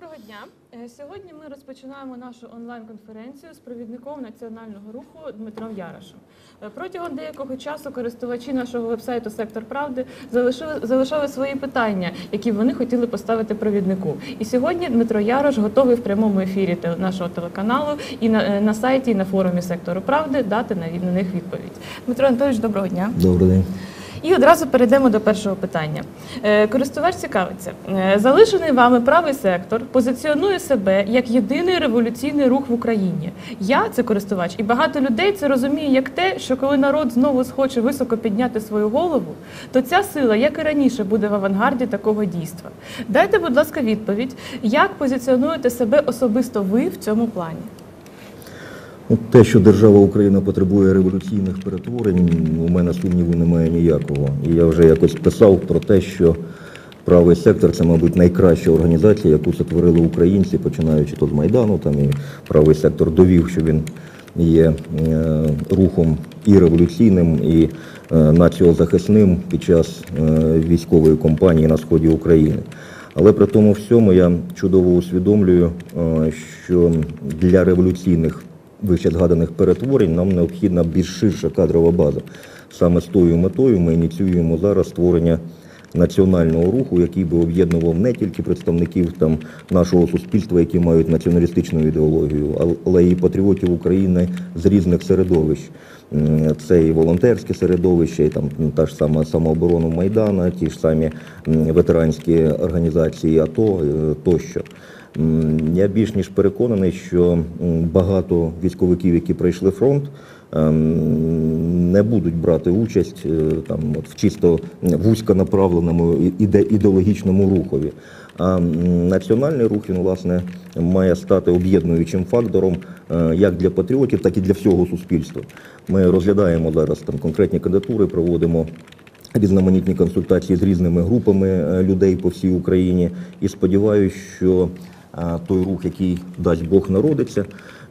Доброго дня. Е, Сьогодні ми розпочинаємо нашу онлайн-конференцію з провідником національного руху Дмитром Ярошем. Е, Протягом деякого часу користувачі нашого вебсайту Сектор Правди залишили, залишали свої питання, які вони хотіли поставити провіднику. І сьогодні Дмитро Ярош готовий в прямому ефірі нашого телеканалу і на, е, на сайті, і на форумі сектору правди дати на, них відповідь. Дмитро Анатолійович, доброго дня. Добрий день. І одразу перейдемо до першого питання. Е, Користувач цікавиться. Е, Залишений вами правий сектор позиціонує себе як єдиний революційний рух в Україні. Я це користувач, і багато людей це розуміє як те, що коли народ знову схоче високо підняти свою голову, то ця сила, як і раніше, буде в авангарді такого дійства. Дайте, будь ласка, відповідь, як позиціонуєте себе особисто ви в цьому плані? Ну, те, що держава Україна потребує революційних перетворень, у мене сумніву немає ніякого. І я вже якось писав про те, що правий сектор це, мабуть, найкраща організація, яку сотворили українці, починаючи то з Майдану. Там і правий сектор довів, що він є е, рухом і революційним, і е, націозахисним під час е, військової кампанії на сході України. Але при тому всьому я чудово усвідомлюю, що для революційних вище згаданих перетворень нам необхідна більш ширша кадрова база. Саме з тою метою ми ініціюємо зараз створення національного руху, який би об'єднував не тільки представників там нашого суспільства, які мають націоналістичну ідеологію, але і патріотів України з різних середовищ. Це і волонтерське середовище, і там та ж сама самооборона Майдана, ті ж самі ветеранські організації АТО е, тощо. Я більш ніж переконаний, що багато військовиків, які пройшли фронт, ем, не будуть брати участь е, там от в чисто вузьконаправленому іде ідеологічному рухові. А національний рух він власне має стати об'єднуючим фактором е, як для патріотів, так і для всього суспільства. Ми розглядаємо зараз там конкретні кандидатури, проводимо різноманітні консультації з різними групами е, людей по всій Україні. І сподіваюся, що той рух, який дасть Бог народиться,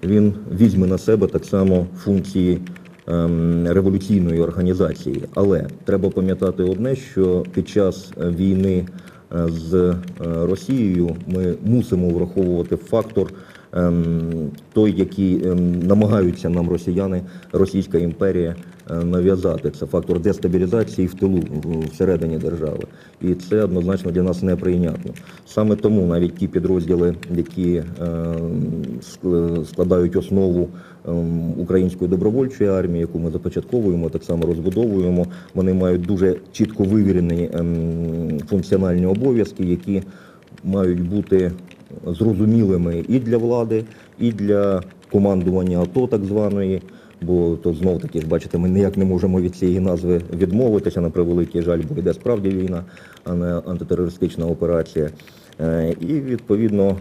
він візьме на себе так само функції ем, революційної організації. Але треба пам'ятати одне, що під час війни е, з е, Росією ми мусимо враховувати фактор ем, той, який ем, намагаються нам росіяни, Російська імперія нав'язати. Це фактор дестабілізації в тилу всередині держави. І це однозначно для нас неприйнятно. Саме тому навіть ті підрозділи, які е, складають основу ем, української добровольчої армії, яку ми започатковуємо, так само розбудовуємо, вони мають дуже чітко вивірені ем, функціональні обов'язки, які мають бути зрозумілими і для влади, і для командування АТО, так званої. Бо то знов таки бачите, ми ніяк не можемо від цієї назви відмовитися на превеликий жаль, бо йде справді війна, а не антитерористична операція. Е, І відповідно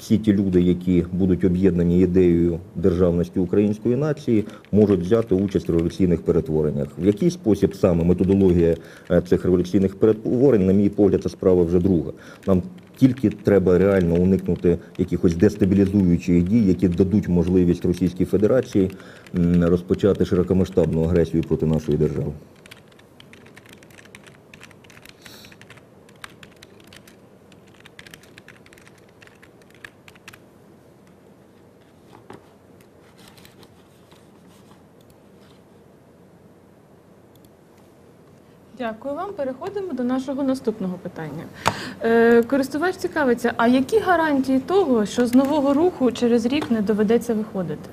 всі ті люди, які будуть об'єднані ідеєю державності української нації, можуть взяти участь в революційних перетвореннях. В який спосіб саме методологія е, цих революційних перетворень, на мій погляд, це справа вже друга. Нам тільки треба реально уникнути якихось дестабілізуючих дій, які дадуть можливість Російській Федерації розпочати широкомасштабну агресію проти нашої держави. Дякую вам. Переходимо до нашого наступного питання. Е, користувач цікавиться, а які гарантії того, що з нового руху через рік не доведеться виходити?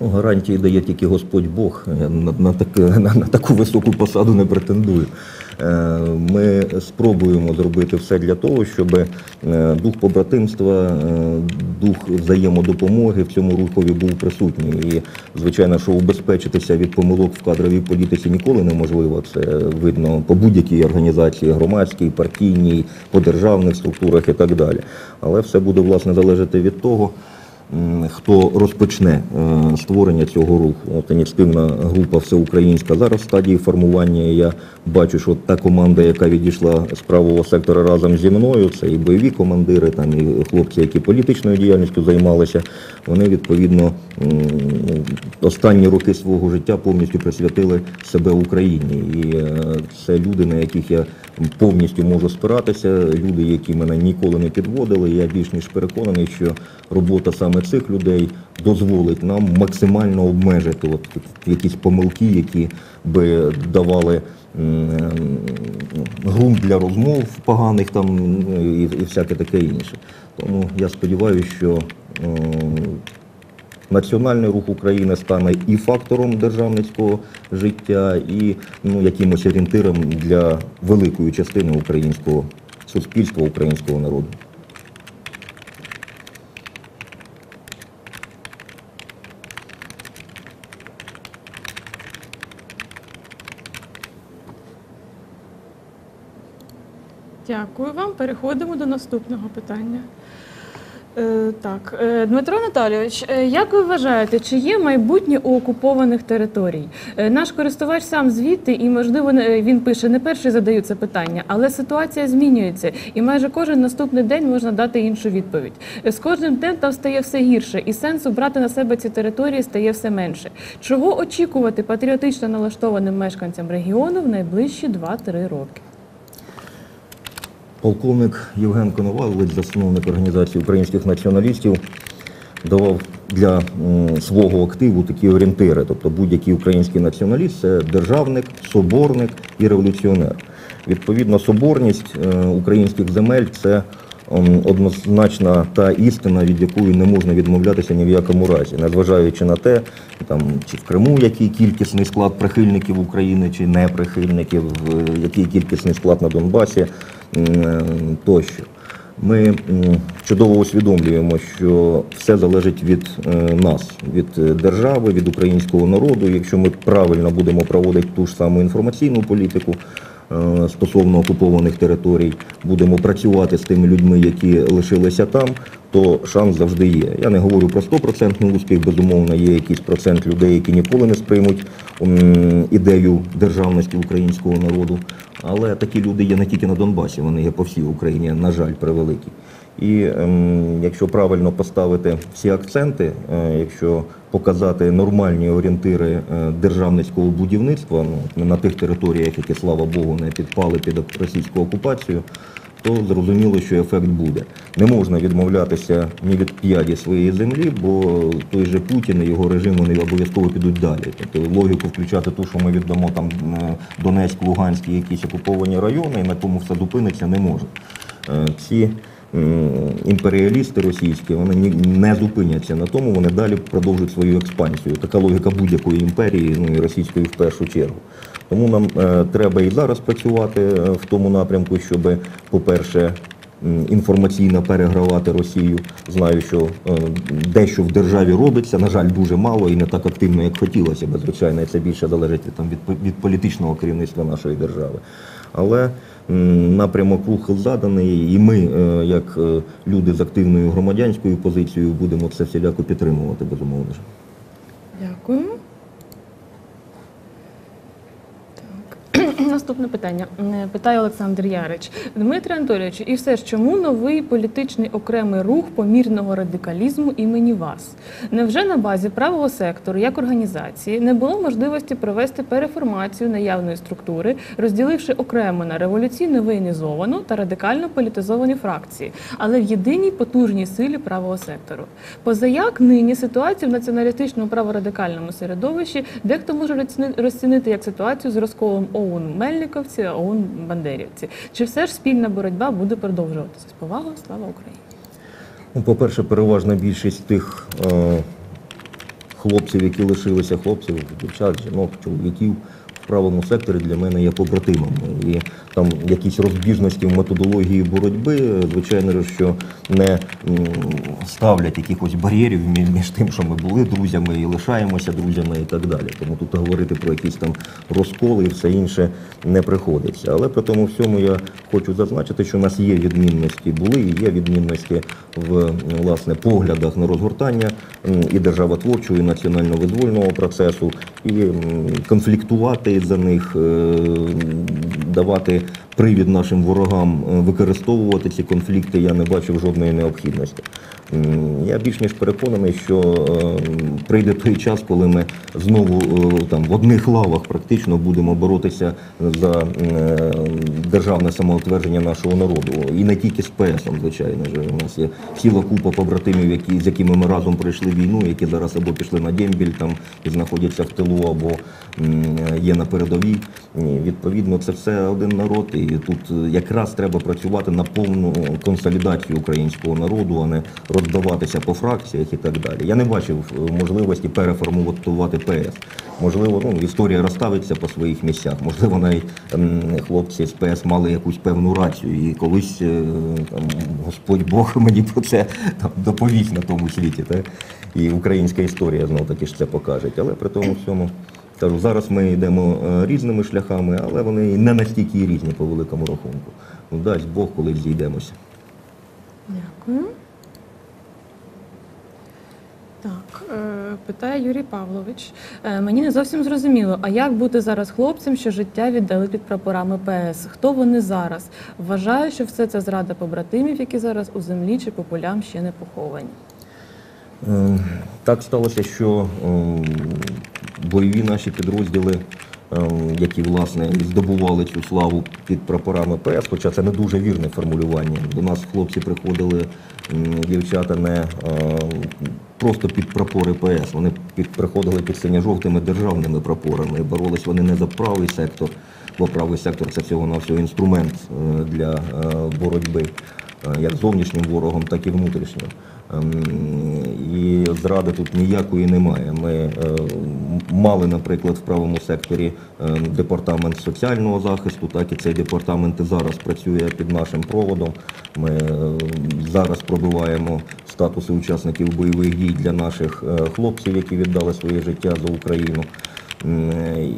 Ну, гарантії дає тільки Господь Бог. Я на, на, так, на, на таку високу посаду не претендую. Е, Ми спробуємо зробити все для того, щоб е, дух побратимства, е, дух взаємодопомоги в цьому рухові був присутній. І, звичайно, що убезпечитися від помилок в кадровій політиці ніколи неможливо. Це видно по будь-якій організації, громадській, партійній, по державних структурах і так далі. Але все буде власне залежати від того хто розпочне е, створення цього руху. От ініціативна група всеукраїнська зараз в стадії формування. Я бачу, що та команда, яка відійшла з правого сектора разом зі мною, це і бойові командири, там і хлопці, які політичною діяльністю займалися. Вони відповідно останні роки свого життя повністю присвятили себе Україні. І е, це люди, на яких я повністю можу спиратися. Люди, які мене ніколи не підводили, я більш ніж переконаний, що робота саме цих людей дозволить нам максимально обмежити от якісь помилки, які би давали ну, для розмов поганих там ну, і, і всяке таке інше. Тому я сподіваюся, що Національний рух України стане і фактором державницького життя, і ну, якимось орієнтиром для великої частини українського суспільства, українського народу. Дякую вам. Переходимо до наступного питання. Е, так, е, Дмитро Анатолійович, е, як ви вважаєте, чи є майбутнє у окупованих територій? Наш користувач сам звідти, і можливо він пише не перший задаю це питання, але ситуація змінюється, і майже кожен наступний день можна дати іншу відповідь. З кожним днем там стає все гірше, і сенсу брати на себе ці території стає все менше. Чого очікувати патріотично налаштованим мешканцям регіону в найближчі 2-3 роки? Полковник Євген Коновалович, засновник організації українських націоналістів, давав для свого активу такі орієнтири. Тобто будь-який український націоналіст це державник, соборник і революціонер. Відповідно, соборність е, українських земель це однозначна та істина, від якої не можна відмовлятися ні в якому разі, незважаючи на те, там чи в Криму який кількісний склад прихильників України, чи не прихильників, е, який кількісний склад на Донбасі е, тощо. Ми чудово усвідомлюємо, що все залежить від е, нас, від держави, від українського народу. Якщо ми правильно будемо проводити ту ж саму інформаційну політику стосовно окупованих територій, будемо працювати з тими людьми, які лишилися там, то шанс завжди є. Я не говорю про 100% успіх, безумовно, є якийсь процент людей, які ніколи не сприймуть ідею державності українського народу. Але такі люди є не тільки на Донбасі, вони є по всій Україні, на жаль, превеликі. І ем, якщо правильно поставити всі акценти, е, якщо показати нормальні орієнтири е, державницького будівництва ну, на тих територіях, які, слава Богу, не підпали під російську окупацію, то зрозуміло, що ефект буде. Не можна відмовлятися ні від п'яді своєї землі, бо той же Путін і його режим вони обов'язково підуть далі. Тобто логіку включати ту, що ми віддамо там Донецьк, Луганськ якісь окуповані райони, і на тому все зупиниться, не може. Ці імперіалісти російські вони не зупиняться на тому, вони далі продовжують свою експансію. Така логіка будь-якої імперії, ну і російської в першу чергу. Тому нам е, треба і зараз працювати е, в тому напрямку, щоб, по-перше, інформаційно перегравати Росію. Знаю, що е, дещо в державі робиться, на жаль, дуже мало і не так активно, як хотілося б. Звичайно, це більше залежить там, від, від політичного керівництва нашої держави. Але напрямок руху заданий, і ми, е, як е, люди з активною громадянською позицією, будемо це всіляко підтримувати, безумовно. дякуємо. Так. Наступне питання. Е, Питає Олександр Ярич. Дмитре Анатолійовичу, і все ж чому новий політичний окремий рух помірного радикалізму імені вас? Невже на базі правого сектору як організації не було можливості провести переформацію наявної структури, розділивши окремо на революційно воєнізовану та радикально політизовані фракції, але в єдиній потужній силі правого сектору? Позаяк нині ситуацію в націоналістичному праворадикальному середовищі дехто може розцінити як ситуацію з розколом ОУН Мельниковці, ОУН Бандерівці. Чи все ж спільна боротьба буде продовжуватися? З повагою, слава Україні! Ну, по-перше, переважна більшість тих е, хлопців, які лишилися хлопців, дівчат, жінок, чоловіків в правому секторі для мене є побратимами. І там якісь розбіжності в методології боротьби, звичайно, що не ставлять якихось бар'єрів між тим, що ми були друзями і лишаємося друзями і так далі. Тому тут говорити про якісь там розколи і все інше не приходиться. Але при тому всьому я хочу зазначити, що у нас є відмінності, були і є відмінності в власне поглядах на розгортання і державотворчого, і національно-визвольного процесу, і конфліктувати за них е, давати привід нашим ворогам е, використовувати ці конфлікти, я не бачив жодної необхідності. Я більш ніж переконаний, що е, прийде той час, коли ми знову е, там в одних лавах практично будемо боротися за е, державне самоутвердження нашого народу. І не тільки з ПСом, звичайно ж. У нас є ціла купа побратимів, які, з якими ми разом пройшли війну, які зараз або пішли на дембіль там і знаходяться в тилу, або є на передовій. І, Відповідно, це все один народ, і тут е, якраз треба працювати на повну консолідацію українського народу, а не роздаватися по фракціях і так далі. Я не бачив е, можливості переформатувати ПС. Можливо, ну, історія розставиться по своїх місцях. Можливо, навіть ем, хлопці з ПС мали якусь певну рацію, і колись е, там, Господь Бог мені про це там, доповість на тому світі. Так? І українська історія знов таки ж це покаже. Але при тому всьому. Кажу, зараз ми йдемо е, різними шляхами, але вони не настільки різні по великому рахунку. Ну, дасть Бог, колись зійдемося. Дякую. Так, е, питає Юрій Павлович. Е, Мені не зовсім зрозуміло, а як бути зараз хлопцям, що життя віддали під прапорами ПС? Хто вони зараз? Вважаю, що все це зрада побратимів, які зараз у землі чи по полям ще не поховані. Е, Так сталося, що е, бойові наші підрозділи, е, які власне здобували цю славу під прапорами ПС, хоча це не дуже вірне формулювання. До нас хлопці приходили, дівчата, не е, просто під прапори ПС. Вони під, приходили під синьо-жовтими державними прапорами. Боролись вони не за правий сектор, бо правий сектор це всього навсього інструмент е, для е, боротьби як зовнішнім ворогом, так і внутрішнім. Ем, І зради тут ніякої немає. Ми е, мали, наприклад, в правому секторі е, департамент соціального захисту, так і цей департамент і зараз працює під нашим проводом. Ми е, зараз пробиваємо статуси учасників бойових дій для наших е, хлопців, які віддали своє життя за Україну.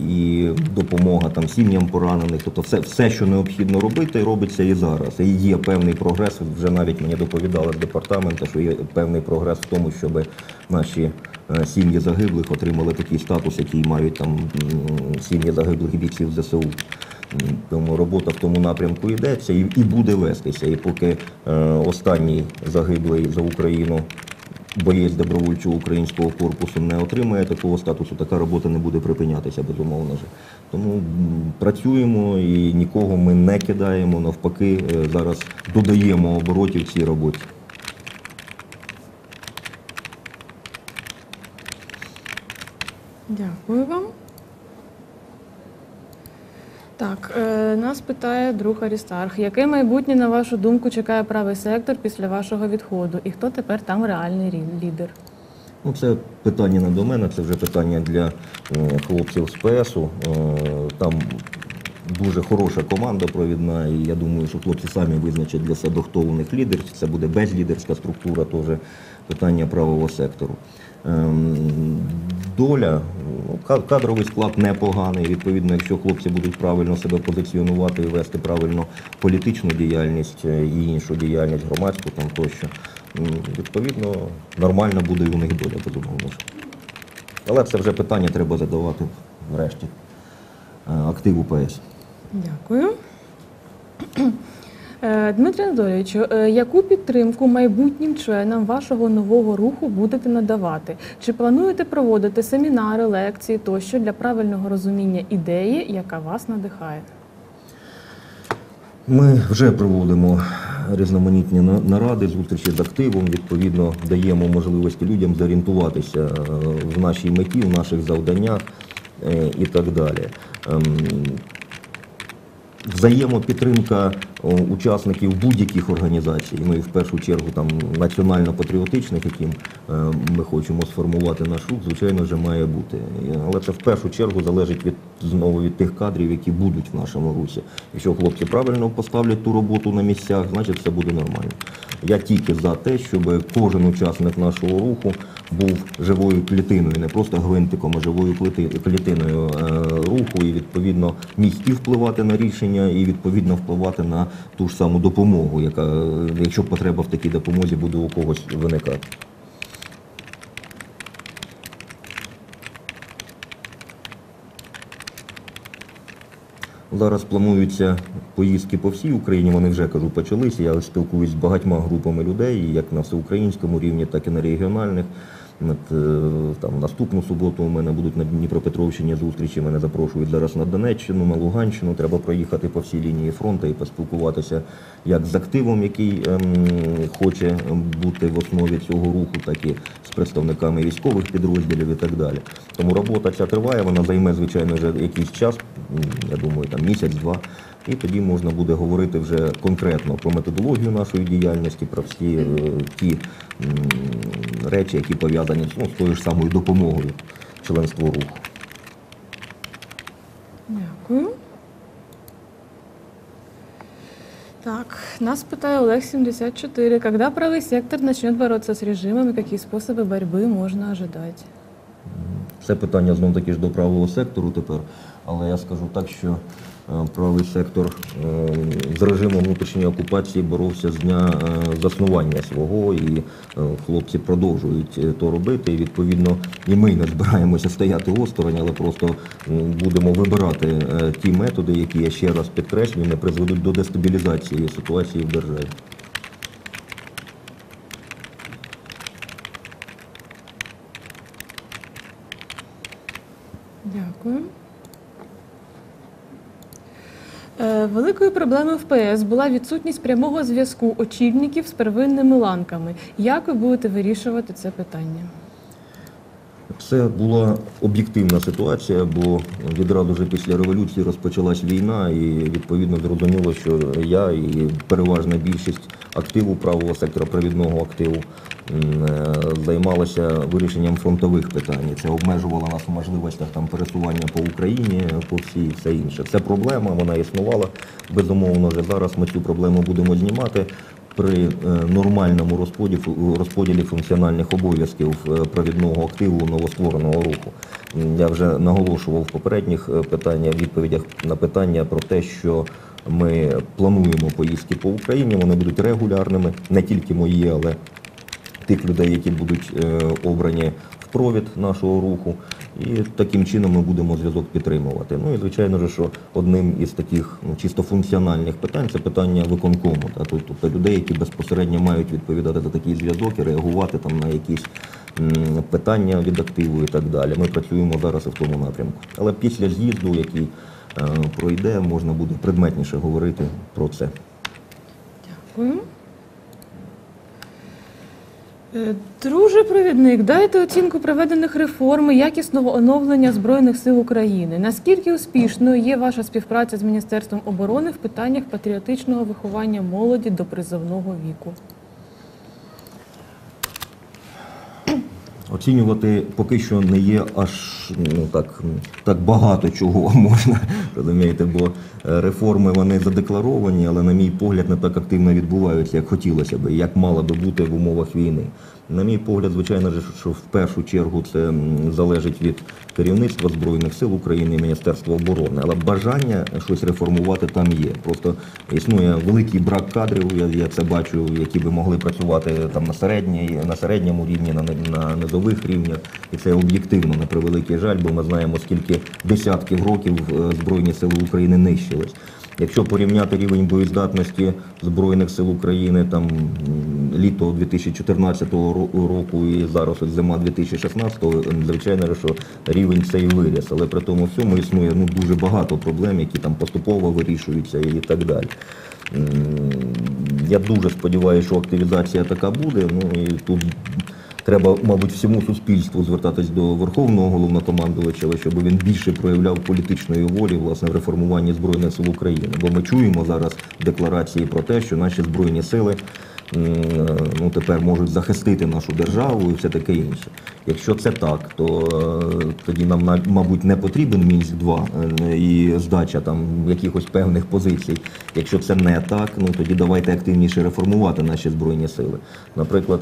І допомога там сім'ям поранених, тобто все, все, що необхідно робити, робиться і зараз. І є певний прогрес. Вже навіть мені доповідали з департаменту, що є певний прогрес в тому, щоб наші е, сім'ї загиблих отримали такий статус, який мають там сім'ї загиблих бійців ЗСУ. Тому робота в тому напрямку йдеться і, і буде вестися. І поки е, останній загиблий за Україну боєць добровольчого українського корпусу не отримає такого статусу, така робота не буде припинятися, безумовно. ж. Тому працюємо і нікого ми не кидаємо. Навпаки, е, зараз додаємо оборотів цій роботі. Дякую вам. Так, е, нас питає друг Арістарх. Яке майбутнє, на вашу думку, чекає правий сектор після вашого відходу? І хто тепер там реальний лідер? Ну, це питання не до мене, це вже питання для е, хлопців з ПСу. Е, Там дуже хороша команда провідна, і я думаю, що хлопці самі визначать для себе, хто у них лідер. Це буде безлідерська структура, теж питання правого сектору. Ем, Доля, ну, кадровий склад непоганий. Відповідно, якщо хлопці будуть правильно себе позиціонувати і вести правильно політичну діяльність е, і іншу діяльність громадську там тощо, відповідно, нормально буде і у них доля, безумовно. Але це вже питання треба задавати врешті е, активу ПС. Дякую. Е, Дмитре Анатолійовичу, е, яку підтримку майбутнім членам вашого нового руху будете надавати? Чи плануєте проводити семінари, лекції тощо для правильного розуміння ідеї, яка вас надихає? Ми вже проводимо різноманітні на- наради, зустрічі з активом. Відповідно, даємо можливості людям зорієнтуватися е, в нашій меті, в наших завданнях і так далі. Взаємопідтримка учасників будь-яких організацій, ну і в першу чергу там національно-патріотичних, яким е, ми хочемо сформувати наш рух, звичайно вже має бути. Але це в першу чергу залежить від знову від тих кадрів, які будуть в нашому русі. Якщо хлопці правильно поставлять ту роботу на місцях, значить все буде нормально. Я тільки за те, щоб кожен учасник нашого руху був живою клітиною, не просто гвинтиком, а живою клітиною е, руху, і відповідно міг і впливати на рішення, і відповідно впливати на ту ж саму допомогу, яка, якщо потреба в такій допомозі буде у когось виникати. Зараз плануються поїздки по всій Україні. Вони вже кажу почалися. Я спілкуюсь з багатьма групами людей, як на всеукраїнському рівні, так і на регіональних. Е, там наступну суботу у мене будуть на Дніпропетровщині зустрічі. Мене запрошують зараз на Донеччину, на Луганщину. Треба проїхати по всій лінії фронту і поспілкуватися як з активом, який ем, хоче бути в основі цього руху, так і з представниками військових підрозділів і так далі. Тому робота ця триває, вона займе, звичайно, вже якийсь час, я думаю, там місяць-два. І тоді можна буде говорити вже конкретно про методологію нашої діяльності, про всі е, ті м, речі, які пов'язані ну, з тою ж самою допомогою членству руху. Дякую. Так, нас питає Олег 74. Когда правый сектор начнет бороться с режимом и какие способы борьбы можно ожидать? Це питання знов таки ж до правого сектору тепер. Але я скажу так, що е, правий сектор е, з режимом внутрішньої окупації боровся з дня е, заснування свого, і е, хлопці продовжують е, то робити. І відповідно і ми не збираємося стояти осторонь, але просто будемо вибирати е, ті методи, які я ще раз підкреслюю, не призведуть до дестабілізації ситуації в державі. Дякую. Е, Великою проблемою в ПС була відсутність прямого зв'язку очільників з первинними ланками. Як ви будете вирішувати це питання? Це була об'єктивна ситуація, бо відразу ж після революції розпочалась війна, і відповідно зрозуміло, що я і переважна більшість активу правого сектора провідного активу е, займалася вирішенням фронтових питань. Це обмежувало нас у можливостях там пересування по Україні, по всій і все інше. Це проблема, вона існувала. Безумовно, вже зараз ми цю проблему будемо знімати при е, нормальному розподілі, розподілі функціональних обов'язків е, провідного активу новоствореного руху. Я вже наголошував в попередніх е, питаннях, відповідях на питання про те, що ми плануємо поїздки по Україні. Вони будуть регулярними, не тільки мої, але тих людей, які будуть обрані провід нашого руху, і таким чином ми будемо зв'язок підтримувати. Ну і звичайно ж, що одним із таких ну, чисто функціональних питань це питання виконкому, та, тобто людей, які безпосередньо мають відповідати за такий зв'язок і реагувати там на якісь питання від активу і так далі. Ми працюємо зараз і в тому напрямку. Але після з'їзду, який е, пройде, можна буде предметніше говорити про це. Дякую. Е, Друже провідник, дайте оцінку проведених реформ і якісного оновлення Збройних сил України. Наскільки успішною є ваша співпраця з Міністерством оборони в питаннях патріотичного виховання молоді до призовного віку? Оцінювати поки що не є аж ну так, так багато чого можна розумієте, бо е, реформи вони задекларовані, але на мій погляд не так активно відбуваються, як хотілося б, як мало би бути в умовах війни. На мій погляд, звичайно що в першу чергу це залежить від керівництва збройних сил України і Міністерства оборони, але бажання щось реформувати там є. Просто існує великий брак кадрів. Я, це бачу, які би могли працювати там на середній, на середньому рівні, на, на низових рівнях, і це об'єктивно на превеликий жаль, бо ми знаємо, скільки десятків років е, збройні сили України нищились. Якщо порівняти рівень боєздатності Збройних сил України там літо 2014 ро- року і зараз от зима 2016, м, звичайно, ж, що рівень цей виріс. Але при тому всьому існує ну, дуже багато проблем, які там поступово вирішуються і так далі. Я дуже сподіваюся, що активізація така буде. Ну і тут треба, мабуть, всьому суспільству звертатись до Верховного головнокомандувача, щоб він більше проявляв політичної волі власне в реформуванні збройних сил України. Бо ми чуємо зараз декларації про те, що наші збройні сили. М, Ну, тепер можуть захистити нашу державу і все таке інше. Якщо це так, то е, тоді нам мабуть не потрібен мінськ 2 і здача там якихось певних позицій. Якщо це не так, ну тоді давайте активніше реформувати наші збройні сили. Наприклад,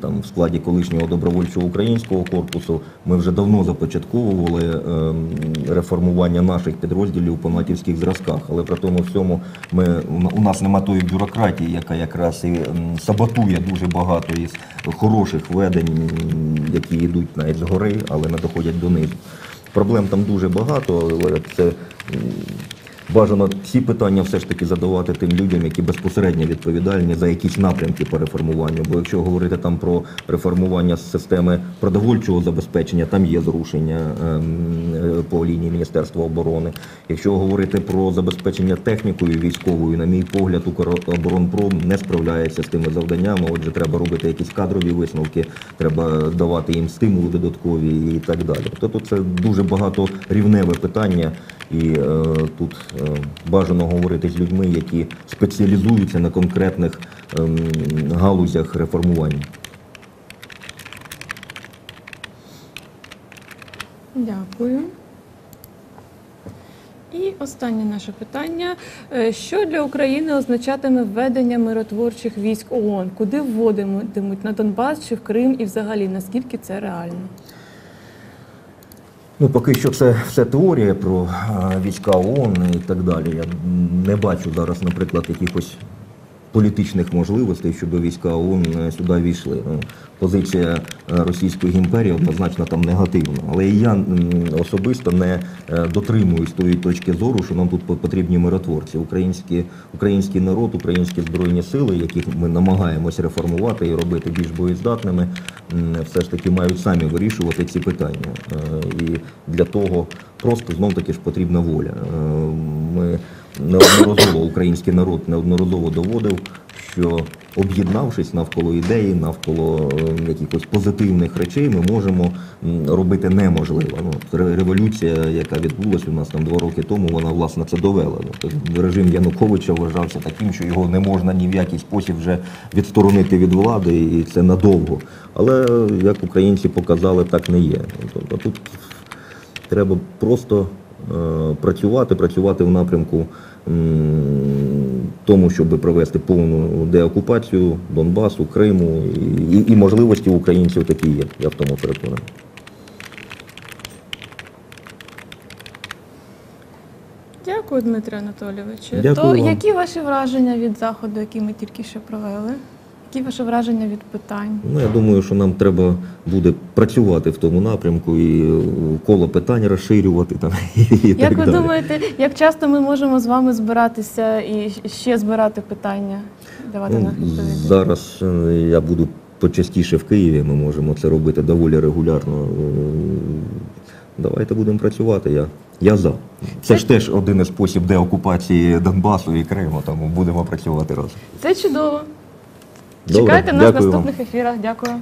там в складі колишнього добровольчого українського корпусу ми вже давно започатковували реформування наших підрозділів по натівських зразках, але при тому всьому ми у нас нема тої бюрократії, яка якраз і м, саботує дуже багато із хороших ведень, які йдуть навіть згори, але не доходять донизу. Проблем там дуже багато, але це бажано всі питання все ж таки задавати тим людям, які безпосередньо відповідальні за якісь напрямки по реформуванню. Бо якщо говорити там про реформування системи продовольчого забезпечення, там є зрушення ем, е, по лінії Міністерства оборони. Якщо говорити про забезпечення технікою військовою, на мій погляд, Укроборонпром не справляється з тими завданнями. Отже, треба робити якісь кадрові висновки, треба давати їм стимули додаткові і так далі. Тобто це дуже багато рівневе питання, і е, тут е, бажано говорити з людьми, які спеціалізуються на конкретних ем, галузях реформування. Дякую. І останнє наше питання: Е, що для України означатиме введення миротворчих військ ООН? Куди вводитимуть на Донбас чи в Крим, і взагалі наскільки це реально? Ну, поки що це все теорія про війська ООН і так далі. Я не бачу зараз, наприклад, якихось політичних можливостей, щоб війська ООН е, сюди війшли. Ну, позиція е, Російської імперії однозначно там негативна. Але я особисто не е, дотримуюсь тої точки зору, що нам тут по- потрібні миротворці. Українські, український народ, українські збройні сили, яких ми намагаємось реформувати і робити більш боєздатними, все ж таки мають самі вирішувати ці питання. І для того просто знов таки ж потрібна воля. Ми неодноразово український народ неодноразово доводив, що об'єднавшись навколо ідеї, навколо е, якихось позитивних речей, ми можемо робити неможливе. Ну, революція, яка відбулася у нас там два роки тому, вона власне це довела. Тобто режим Януковича вважався таким, що його не можна ні в який спосіб вже відсторонити від влади, і це надовго. Але е, як українці показали, так не є. Тобто тут треба просто працювати, працювати в напрямку тому, щоб провести повну деокупацію Донбасу, Криму і, і, і можливості українців такі є. Я в тому переконаний. Дякую, Дмитре Анатолійовичу. Дякую То вам. які ваші враження від заходу, який ми тільки що провели? Які ваші враження від питань? Ну, я думаю, що нам треба буде працювати в тому напрямку і е, коло питань розширювати там і, і Як так ви далі. думаєте, як часто ми можемо з вами збиратися і ще збирати питання, давати на Ну, відповіді? зараз е, я буду почастіше в Києві. Ми можемо це робити доволі регулярно. Е, Давайте будемо працювати. Я, я за. Це ж теж один із спосіб деокупації Донбасу і Криму, тому будемо працювати разом. Це чудово. Добре, Чекайте нас в дякую вам. наступних ефірах. Дякую.